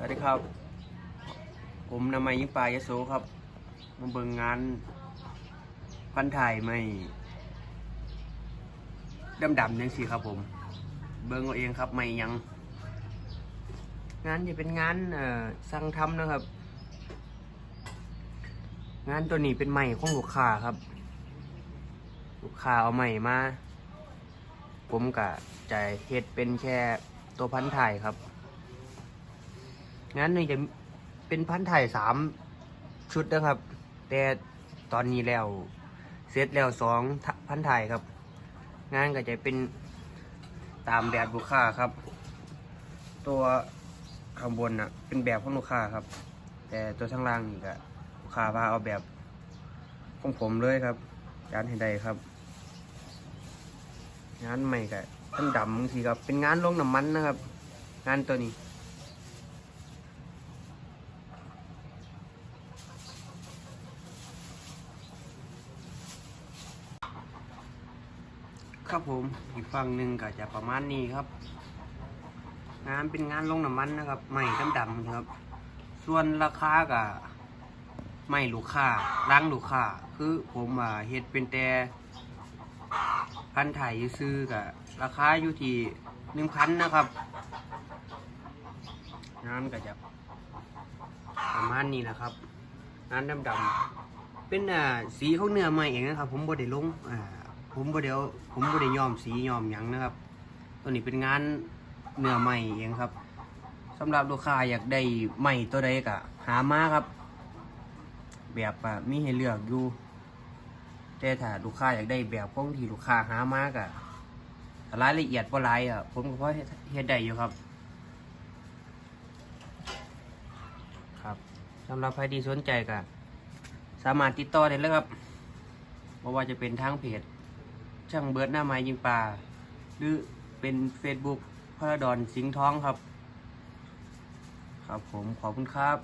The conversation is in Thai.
สวัสดีครับ ผมนำมายิงปลายโสครับมาเบิ่งงานพันถ่ายไม่ดำดำๆยังสิครับผม เบิ่งเอาเองครับไม่ยัง งานจะเป็นงานเอ่อสั่งทำนะครับ งานตัวนี้เป็นใหม่ของลูกค้าครับ ลูกค้าเอาใหม่มา ผมกะจะเฮ็ดเป็นแค่ตัวพันถ่ายครับ งานนี้จะเป็นพันถ่ายสามชุดนะครับ แต่ตอนนี้แล้วเสร็จแล้วสองพันถ่ายครับ งานก็จะเป็นตามแบบลูกค้าครับ ตัวข้างบนน่ะเป็นแบบของลูกค้าครับ แต่ตัวข้างล่างนี่ก็ลูกค้าว่าเอาแบบของผมเลยครับจานให้ได้ครับ งานใหม่ก็ต้นดำสิครับ เป็นงานลงน้ำมันนะครับ งานตัวนี้ ครับผมอีกฝั่งหนึ่งก็จะประมาณนี้ครับ งานเป็นงานลงน้ำมันนะครับใหม่ดำๆครับ ส่วนราคาก็ไม่ลูกค้าล้างลูกค้าคือผมอ่าเฮ็ดเป็นแต่พันถ่ายซื้อกับราคาอยู่ที่หนึ่งพันนะครับงานก็จะประมาณนี้นะครับงานดำๆเป็นอ่าสีของเนื้อใหม่เองนะครับ ผมบ่ได้ลงอ่า ผมบ่ได้เอาผมบ่ได้ย้อมสีย้อมหยังนะครับ ตัวนี้เป็นงานเนื้อใหม่เองครับสำหรับลูกค้าอยากได้ใหม่ตัวใดก็หามาครับ แบบอะมีให้เลือกอยู่ แต่ถ้าลูกค้าอยากได้แบบของที่ลูกค้าหามากอะรายละเอียดว่าไรอะผมก็พอเฮ็ดได้อยู่ครับ ครับสำหรับใครที่สนใจก็สามารถติดต่อได้เลยครับเพราะว่าจะเป็นทางเพจ ช่างเบิร์ดหน้าไม้ยิงปลาหรือเป็น Facebook พระดอนสิงห์ท้องครับ ครับผมขอบคุณครับ